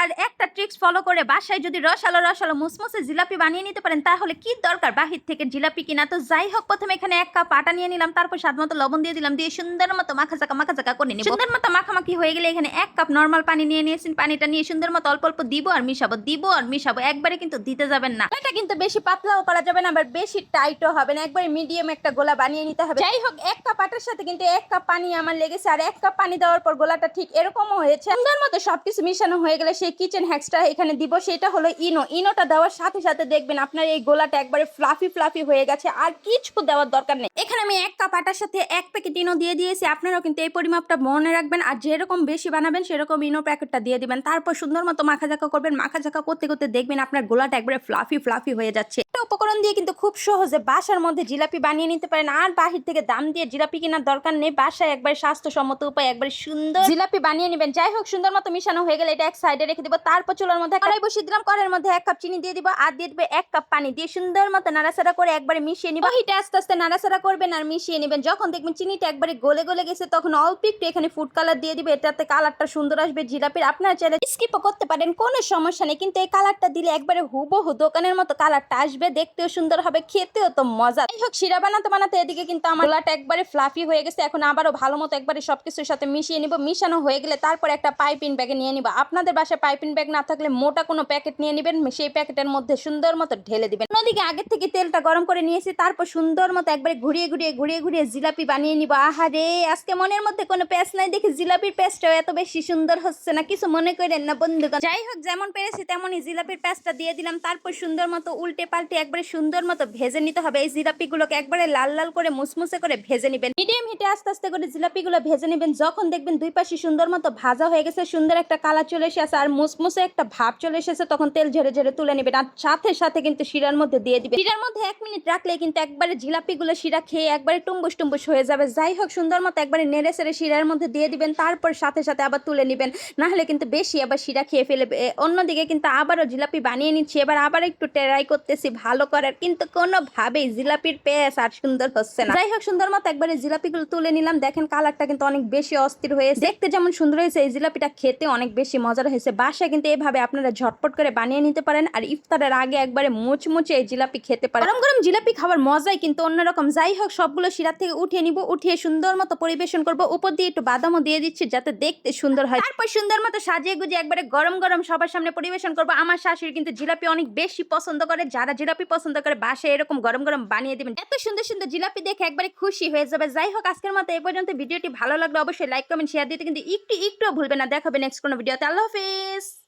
আর একটা tricks follow করে বাসায় যদি রসালো রসালো মুসমুসে জিলাপি বানিয়ে নিতে পারেন তাহলে কি দরকার? বাহির থেকে জিলাপি কিনা? তো যাই হোক প্রথমে এখানে এক কাপ আটা নিয়ে নিলাম তারপর স্বাদ মতো লবণ দিয়ে দিলাম দিয়ে সুন্দর মতো মাখা চাকা মাখা চাকা করে নিব। সুন্দর মতো মাখামাখি হয়ে গেলে এখানে এক কাপ নর্মাল পানি নিয়ে নিয়েছেন। পানিটা নিয়ে সুন্দর মতো অল্প অল্প দিব আর মিশাবো দিব আর মিশাবো একবারে কিন্তু দিতে যাবেন না। এটা কিন্তু বেশি পাতলাও করা যাবে না আবার বেশি টাইটও হবে না। একবারে মিডিয়াম একটা গোলা বানিয়ে নিতে হবে। যাই হোক এক কাপ আটার সাথে কিন্তু এক কাপ পানি আমার লেগেছে আর এক কাপ পানি দেওয়ার পর গোলাটা ঠিক এরকমও হয়েছে। সুন্দর মতো সবকিছু মিশানো হয়ে গেলে সেই কিচেন হ্যাক্সটা এখানে দিব সেটা হলো ইনো ইনোটা দেওয়ার সাথে সাথে দেখবেন আপনার এই গোলাটা একবারে ফ্লাফি ফ্লাফি হয়ে গেছে, আর কিছু দেওয়ার দরকার নেই। এখানে আমি এক কাপ আটার সাথে এক প্যাকেট ইনো দিয়ে দিয়েছি। আপনারাও কিন্তু এই পরিমাপটা মনে রাখবেন, আর যেরকম বেশি বানাবেন সেরকম ইনো প্যাকেটটা দিয়ে দিবেন। তারপর সুন্দর মতো মাখা ঝাঁকা করবেন। মাখা ঝাঁকা করতে করতে দেখবেন আপনার গোলাটা একবারে ফ্লাফি ফ্লাফি হয়ে যাচ্ছে। উপকরণ দিয়ে কিন্তু খুব সহজে বাসার মধ্যে জিলাপি বানিয়ে নিতে পারেন। আর বাহির থেকে দাম দিয়ে জিলাপি কেনার দরকার নেই। বাসায় একবার স্বাস্থ্যসম্মত উপায়, একবার সুন্দর জিলাপি বানিয়ে নেবেন। যাই হোক, সুন্দর মতো মিশানো হয়ে গেলে এটা এক সাইডে রেখে দিব। তারপর চুলার মধ্যে কড়াই বসিয়ে দিলাম। কড়াইয়ের মধ্যে এক কাপ চিনি দিয়ে দিব আর দিয়ে দিবে এক কাপ পানি দিয়ে সুন্দর মতো নাড়াচাড়া করে একবারে মিশিয়ে নিব। হিটে আস্তে আস্তে নাড়াচাড়া করবেন আর মিশিয়ে নেবেন। যখন দেখবেন চিনিটা একবারে গলে গলে গেছে, তখন অল্প একটু এখানে ফুড কালার দিয়ে দিবে। এটাতে কালারটা সুন্দর আসবে জিলাপির। আপনারা চাইলে স্কিপও করতে পারেন, কোনো সমস্যা নেই। কিন্তু এই কালারটা দিলে একবারে হুবহু দোকানের মতো কালারটা আসবে। দেখতেও সুন্দর হবে, খেতেও তো মজা। যাই হোক শিরা বানাতে বানাতে এদিকে কিন্তু আমার গোলাটা একবারে ফ্লাফি হয়ে গেছে। এখন আবারও ভালো মতো একবারে সবকিছুর সাথে মিশিয়ে নিব। মিশানো হয়ে গেলে তারপর একটা পাইপিং ব্যাগে নিয়ে নিব। আপনাদের বাসায় পাইপিং ব্যাগ না থাকলে মোটা কোনো প্যাকেট নিয়ে নেবেন, সেই প্যাকেটের মধ্যে সুন্দর মতো ঢেলে দিবেন। অন্যদিকে আগের থেকে তেলটা গরম করে নিয়েছি, তারপর সুন্দর মতো একবারে ঘুরিয়ে ঘুরিয়ে ঘুরিয়ে ঘুরিয়ে জিলাপি বানিয়ে নিব। আহারে আজকে মনের মধ্যে কোনো প্যাঁচ নাই দেখি জিলাপির প্যাঁচটাও এত বেশি সুন্দর হচ্ছে না, কিছু মনে করেন না বন্ধুগণ। যাই হোক যেমন পেরেছি তেমনই জিলাপির প্যাঁচটা দিয়ে দিলাম। তারপর সুন্দর মতো উল্টে পাল্টে একবারে সুন্দর মতো ভেজে নিতে হবে। এই জিলাপিগুলোকে একবারে লাল লাল করে মুসমুসে করে ভেজে নেবেন। মিডিয়াম হিটে আস্তে আস্তে করে জিলাপিগুলো ভেজে নেবেন। যখন দেখবেন দুই পাশে সুন্দর মতো ভাজা হয়ে গেছে, সুন্দর একটা কালার চলে এসেছে আর মুসমুসে একটা ভাব চলে এসেছে, তখন তেল ঝেড়ে ঝেড়ে তুলে নেবেন। আর সাথে সাথে কিন্তু শিরার মধ্যে দিয়ে দিবেন। শিরার মধ্যে এক মিনিট রাখলে কিন্তু একবারে জিলাপিগুলো শিরা খেয়ে একবারে টুম্বুস টুম্বুস হয়ে যাবে। যাই হোক, সুন্দর মতো একবারে নেড়ে সেড়ে শিরার মধ্যে দিয়ে দিবেন। তারপর সাথে সাথে আবার তুলে নেবেন। না হলে কিন্তু বেশি আবার শিরা খেয়ে ফেলবে। অন্যদিকে কিন্তু আবারও জিলাপি বানিয়ে নিচ্ছি। এবার আবার একটু ট্রাই করতেছি ভালো করার, কিন্তু কোনোভাবেই জিলাপির পেস আর সুন্দর হচ্ছে না। যাই হোক, সুন্দর মতো একবারে জিলাপিগুলো তুলে নিলাম। দেখেন কালারটা কিন্তু অনেক বেশি অস্থির হয়েছে। দেখতে যেমন সুন্দর হয়েছে, এই জিলাপিটা খেতে অনেক বেশি মজার হয়েছে। বাসায় কিন্তু এভাবে আপনারা ঝটপট করে বানিয়ে নিতে পারেন আর ইফতারের আগে একবারে মুচমুচে এই জিলাপি খেতে পারেন। গরম গরম জিলাপি খাওয়ার মজাই কিন্তু অন্যরকম। যাই হোক, সবগুলো শিরার থেকে উঠিয়ে নিব, উঠিয়ে সুন্দর মতো পরিবেশন করব। উপর দিয়ে একটু বাদামও দিয়ে দিচ্ছি যাতে দেখতে সুন্দর হয়। তারপর সুন্দর মতো সাজিয়ে গুজিয়ে একবারে গরম গরম সবার সামনে পরিবেশন করব। আমার শাশুড়ি কিন্তু জিলাপি অনেক বেশি পছন্দ করে। যারা জিলাপি পছন্দ করে বাসায় এরকম গরম গরম বানিয়ে দিবেন। এত সুন্দর সুন্দর জিলাপি দেখে একবারে খুশি হয়ে যাবে। যাই হোক, আজকের মতো এই পর্যন্ত। ভিডিওটি ভালো লাগল অবশ্যই লাইক কমেন্ট শেয়ার দিতে কিন্তু একটু একটু ভুলবে না। দেখাবে নেক্সট কোনো ভিডিওতে। আল্লাহ হাফিজ!